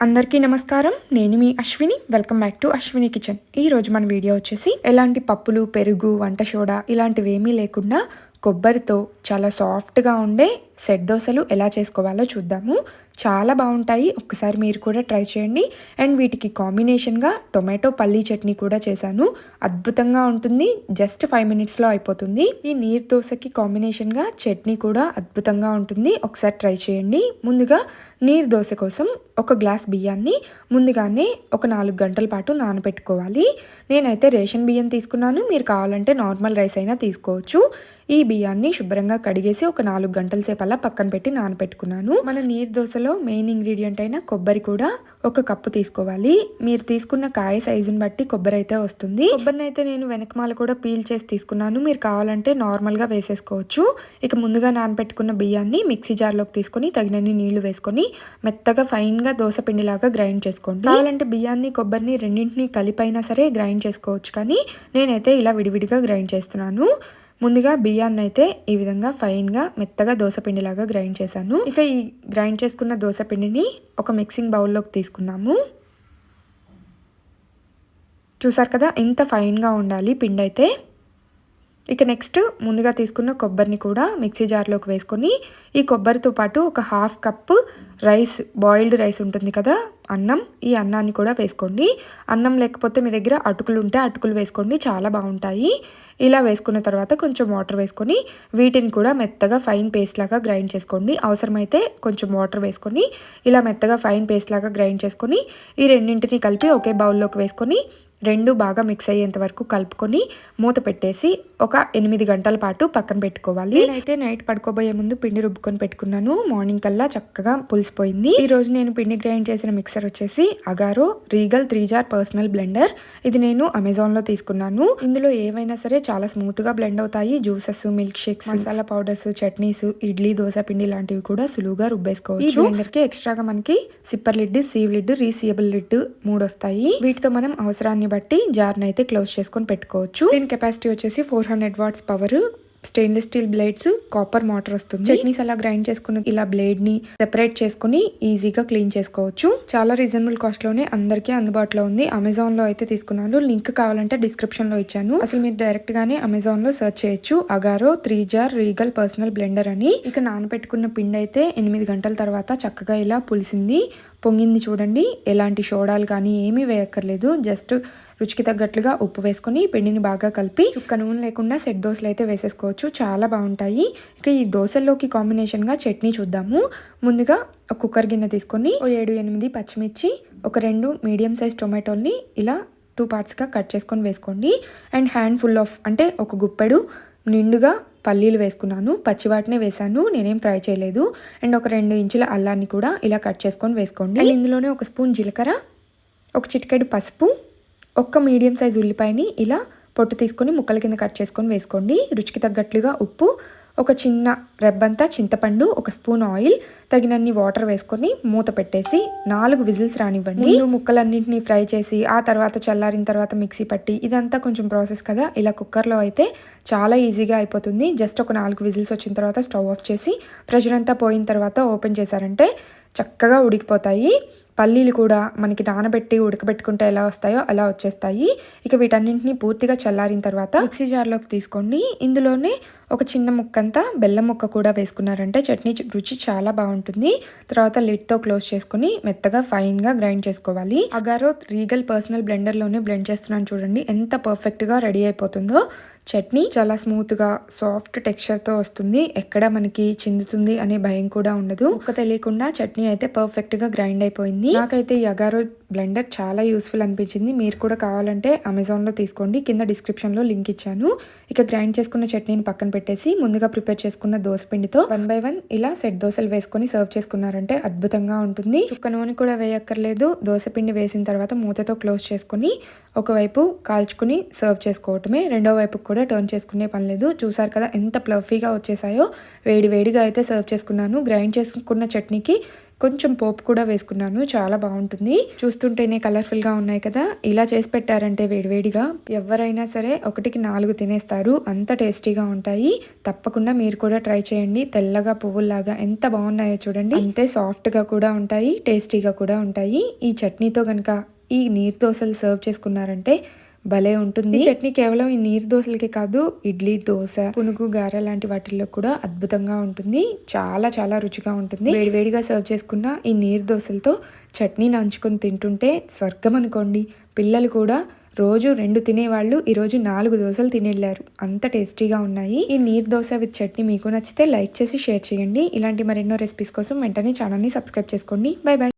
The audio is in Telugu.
అందరికీ నమస్కారం. నేను మీ Ashwini. Welcome back to Ashwini kitchen ఈ రోజు మన వీడియో వచ్చేసి ఎలాంటి పప్పులు పెరుగు వంట సోడా ఇలాంటివి ఏమీ లేకుండా కొబ్బరితో చాలా సాఫ్ట్గా ఉండే సెట్ దోశలు ఎలా చేసుకోవాలో చూద్దాము. చాలా బాగుంటాయి. ఒక్కసారి మీరు కూడా ట్రై చేయండి. అండ్ వీటికి కాంబినేషన్గా టొమాటో పల్లీ చట్నీ కూడా చేశాను. అద్భుతంగా ఉంటుంది. జస్ట్ ఫైవ్ మినిట్స్లో అయిపోతుంది. ఈ నీరు దోశకి కాంబినేషన్గా చట్నీ కూడా అద్భుతంగా ఉంటుంది. ఒకసారి ట్రై చేయండి. ముందుగా నీరు దోశ కోసం ఒక గ్లాస్ బియ్యాన్ని ముందుగానే ఒక నాలుగు గంటల పాటు నానబెట్టుకోవాలి. నేనైతే రేషన్ బియ్యం తీసుకున్నాను. మీరు కావాలంటే నార్మల్ రైస్ అయినా తీసుకోవచ్చు. ఈ బియ్యాన్ని శుభ్రంగా కడిగేసి ఒక నాలుగు గంటల సేపు అలా పక్కన పెట్టి నానబెట్టుకున్నాను. మన నీరు దోశలో మెయిన్ ఇంగ్రీడియంట్ అయిన కొబ్బరి కూడా ఒక కప్పు తీసుకోవాలి. మీరు తీసుకున్న కాయ సైజుని బట్టి కొబ్బరి అయితే వస్తుంది. కొబ్బరిని అయితే నేను వెనకమాల కూడా పీల్ చేసి తీసుకున్నాను. మీరు కావాలంటే నార్మల్గా వేసేసుకోవచ్చు. ఇక ముందుగా నానబెట్టుకున్న బియ్యాన్ని మిక్సీ జార్లోకి తీసుకొని తగినన్ని నీళ్ళు వేసుకొని మెత్తగా ఫైన్గా దోశ పిండిలాగా గ్రైండ్ చేసుకోండి. కావాలంటే బియ్యాన్ని కొబ్బరిని రెండింటిని కలిపైనా సరే గ్రైండ్ చేసుకోవచ్చు. కానీ నేనైతే ఇలా విడివిడిగా గ్రైండ్ చేస్తున్నాను. ముందుగా బియ్యాన్ని అయితే ఈ విధంగా ఫైన్గా మెత్తగా దోశపిండిలాగా గ్రైండ్ చేశాను. ఇక ఈ గ్రైండ్ చేసుకున్న దోశపిండిని ఒక మిక్సింగ్ బౌల్లోకి తీసుకున్నాము చూసారు కదా ఇంత ఫైన్గా ఉండాలి పిండి అయితే ఇక నెక్స్ట్ ముందుగా తీసుకున్న కొబ్బరిని కూడా మిక్సీ జార్లోకి వేసుకొని ఈ కొబ్బరితో పాటు ఒక half cup rice boiled rice ఉంటుంది కదా అన్నం ఈ అన్నాన్ని కూడా వేసుకోండి. అన్నం లేకపోతే మీ దగ్గర అటుకులు ఉంటే అటుకులు వేసుకోండి చాలా బాగుంటాయి. ఇలా వేసుకున్న తర్వాత కొంచెం వాటర్ వేసుకొని వీటిని కూడా మెత్తగా ఫైన్ పేస్ట్ లాగా గ్రైండ్ చేసుకోండి. అవసరమైతే కొంచెం వాటర్ వేసుకొని ఇలా మెత్తగా ఫైన్ పేస్ట్ లాగా గ్రైండ్ చేసుకొని ఈ రెండింటిని కలిపి ఒకే బౌల్లోకి వేసుకొని రెండు బాగా మిక్స్ అయ్యేంత వరకు కలుపుకొని మూత పెట్టేసి ఒక ఎనిమిది గంటల పాటు పక్కన పెట్టుకోవాలి. నేనైతే నైట్ పడుకోబోయే ముందు పిండి రుబ్బుకొని పెట్టుకున్నాను. మార్నింగ్ కల్లా చక్కగా పులిసిపోయింది. ఈ రోజు నేను పిండి గ్రైండ్ చేసిన మిక్సర్ వచ్చేసి Agaro regal three jar personal blender. ఇది నేను అమెజాన్లో తీసుకున్నాను. ఇందులో ఏవైనా సరే చాలా స్మూత్గా బ్లెండ్ అవుతాయి. Juices milk shakes masala powders chutneys idli dosa పిండి లాంటివి కూడా సులువుగా రుబ్బేసుకోవచ్చు. ఈ కి ఎక్స్ట్రాగా మనకి sipper lid sieve lid reusable lid మూడు వస్తాయి. వీటితో మనం అవసరాన్ని బట్టి జార్ని అయితే క్లోజ్ చేసుకొని పెట్టుకోవచ్చు. దీని కెపాసిటీ వచ్చేసి four hundred watts power stainless steel blades copper motor వస్తుంది. చట్నీస్ అలా గ్రైండ్ చేసుకుని ఇలా బ్లేడ్ని సెపరేట్ చేసుకుని ఈజీగా క్లీన్ చేసుకోవచ్చు. చాలా రీజనబుల్ కాస్ట్లోనే అందరికీ అందుబాటులో ఉంది. అమెజాన్లో అయితే తీసుకున్నాను. లింక్ కావాలంటే డిస్క్రిప్షన్లో ఇచ్చాను. అసలు మీరు డైరెక్ట్ గానే అమెజాన్లో సెర్చ్ చేయొచ్చు. Agaro three jar regal personal blender అని. ఇక నానబెట్టుకున్న పిండి అయితే ఎనిమిది గంటల తర్వాత చక్కగా ఇలా పులిసింది. పొంగింది చూడండి. ఎలాంటి సోడాలు కానీ ఏమీ వేయక్కర్లేదు. జస్ట్ రుచికి తగ్గట్లుగా ఉప్పు వేసుకొని పిండిని బాగా కలిపి చుక్క నూనె లేకుండా సెట్ దోశలు అయితే వేసేసుకోవచ్చు. చాలా బాగుంటాయి. ఇక ఈ దోశల్లోకి కాంబినేషన్గా చట్నీ చూద్దాము. ముందుగా ఒక కుక్కర్ గిన్నె తీసుకొని ఓ ఏడు ఎనిమిది పచ్చిమిర్చి ఒక రెండు మీడియం సైజ్ టొమాటోల్ని ఇలా టూ పార్ట్స్గా కట్ చేసుకొని వేసుకోండి. అండ్ హ్యాండ్ ఫుల్ ఆఫ్ అంటే ఒక గుప్పెడు నిండుగా పల్లీలు వేసుకున్నాను పచ్చివాటినే వేసాను నేనేం ఫ్రై చేయలేదు. అండ్ ఒక రెండు ఇంచుల అల్లాన్ని కూడా ఇలా కట్ చేసుకొని వేసుకోండి. అండ్ ఇందులోనే ఒక స్పూన్ జీలకర్ర ఒక చిటికెడు పసుపు ఒక్క మీడియం సైజ్ ఉల్లిపాయని ఇలా పొట్టు తీసుకొని ముక్కల కింద కట్ చేసుకొని వేసుకోండి. రుచికి తగ్గట్లుగా ఉప్పు ఒక చిన్న రెబ్బంతా చింతపండు ఒక స్పూన్ ఆయిల్ తగినన్ని వాటర్ వేసుకొని మూత పెట్టేసి నాలుగు విజిల్స్ రానివ్వండి. ముందు ముక్కలన్నింటినీ ఫ్రై చేసి ఆ తర్వాత చల్లారిన తర్వాత మిక్సీ పట్టి ఇదంతా కొంచెం ప్రాసెస్ కదా ఇలా కుక్కర్లో అయితే చాలా ఈజీగా అయిపోతుంది. జస్ట్ ఒక నాలుగు విజిల్స్ వచ్చిన తర్వాత స్టవ్ ఆఫ్ చేసి ప్రెషర్ అంతా పోయిన తర్వాత ఓపెన్ చేశారంటే చక్కగా ఉడికిపోతాయి. పల్లీలు కూడా మనకి నానబెట్టి ఉడకబెట్టుకుంటే ఎలా వస్తాయో అలా వచ్చేస్తాయి. ఇక వీటన్నింటినీ పూర్తిగా చల్లారిన తర్వాత మిక్సీ జార్లోకి తీసుకోండి. ఇందులోనే ఒక చిన్న ముక్కంతా బెల్లం ముక్క కూడా వేసుకున్నారంటే చట్నీ రుచి చాలా బాగుంటుంది. తర్వాత లిడ్తో క్లోజ్ చేసుకుని మెత్తగా ఫైన్గా గ్రైండ్ చేసుకోవాలి. అగారో రీగల్ పర్సనల్ బ్లెండర్లోనే బ్లెండ్ చేస్తున్నాను చూడండి. ఎంత పర్ఫెక్ట్గా రెడీ అయిపోతుందో. చట్నీ చాలా స్మూత్గా సాఫ్ట్ టెక్స్చర్తో వస్తుంది. ఎక్కడ మనకి చిందుతుంది అనే భయం కూడా ఉండదు. ఒక్క తెలియకుండా చట్నీ అయితే పర్ఫెక్ట్గా గ్రైండ్ అయిపోయింది. నాకైతే ఈ అగారో బ్లెండర్ చాలా యూస్ఫుల్ అనిపించింది. మీరు కూడా కావాలంటే అమెజాన్లో తీసుకోండి. కింద డిస్క్రిప్షన్లో లింక్ ఇచ్చాను. ఇక గ్రైండ్ చేసుకున్న చట్నీని పక్కన పెట్టేసి ముందుగా ప్రిపేర్ చేసుకున్న దోశ పిండితో వన్ బై వన్ ఇలా సెట్ దోశలు వేసుకొని సర్వ్ చేసుకున్నారంటే అద్భుతంగా ఉంటుంది. చుక్క నూనె కూడా వేయక్కర్లేదు. దోశ పిండి వేసిన తర్వాత మూతతో క్లోజ్ చేసుకుని ఒకవైపు కాల్చుకుని సర్వ్ చేసుకోవటమే. రెండో వైపుకి కూడా టర్న్ చేసుకునే పని లేదు. చూసారు కదా ఎంత ప్లఫీగా వచ్చేసాయో. వేడి వేడిగా అయితే సర్వ్ చేసుకున్నాను. గ్రైండ్ చేసుకున్న చట్నీకి కొంచెం పోపు కూడా వేసుకున్నాను. చాలా బాగుంటుంది. చూస్తుంటేనే కలర్ఫుల్గా ఉన్నాయి కదా. ఇలా చేసి పెట్టారంటే వేడివేడిగా. ఎవరైనా సరే ఒకటికి నాలుగు తినేస్తారు. అంత టేస్టీగా ఉంటాయి. తప్పకుండా మీరు కూడా ట్రై చేయండి. తెల్లగా పువ్వుల్లాగా ఎంత బాగున్నాయో చూడండి. అంతే సాఫ్ట్గా కూడా ఉంటాయి. టేస్టీగా కూడా ఉంటాయి. ఈ చట్నీతో కనుక ఈ నీరు దోశలు సర్వ్ చేసుకున్నారంటే భలే ఉంటుంది. ఈ చట్నీ కేవలం ఈ నీరు దోశలకి కాదు ఇడ్లీ దోశ పునుగు గారె లాంటి వాటిల్లో కూడా అద్భుతంగా ఉంటుంది. చాలా చాలా రుచిగా ఉంటుంది. వేడివేడిగా సర్వ్ చేసుకున్న ఈ నీరు దోశలతో చట్నీ నంచుకొని తింటుంటే స్వర్గం అనుకోండి. పిల్లలు కూడా రోజు రెండు తినేవాళ్ళు ఈరోజు నాలుగు దోశలు తినేళ్ళారు. అంత టేస్టీగా ఉన్నాయి. ఈ నీరు దోశ విత్ చట్నీ మీకు నచ్చితే లైక్ చేసి షేర్ చేయండి. ఇలాంటి మరెన్నో రెసిపీస్ కోసం వెంటనే ఛానల్ని సబ్స్క్రైబ్ చేసుకోండి. Bye bye.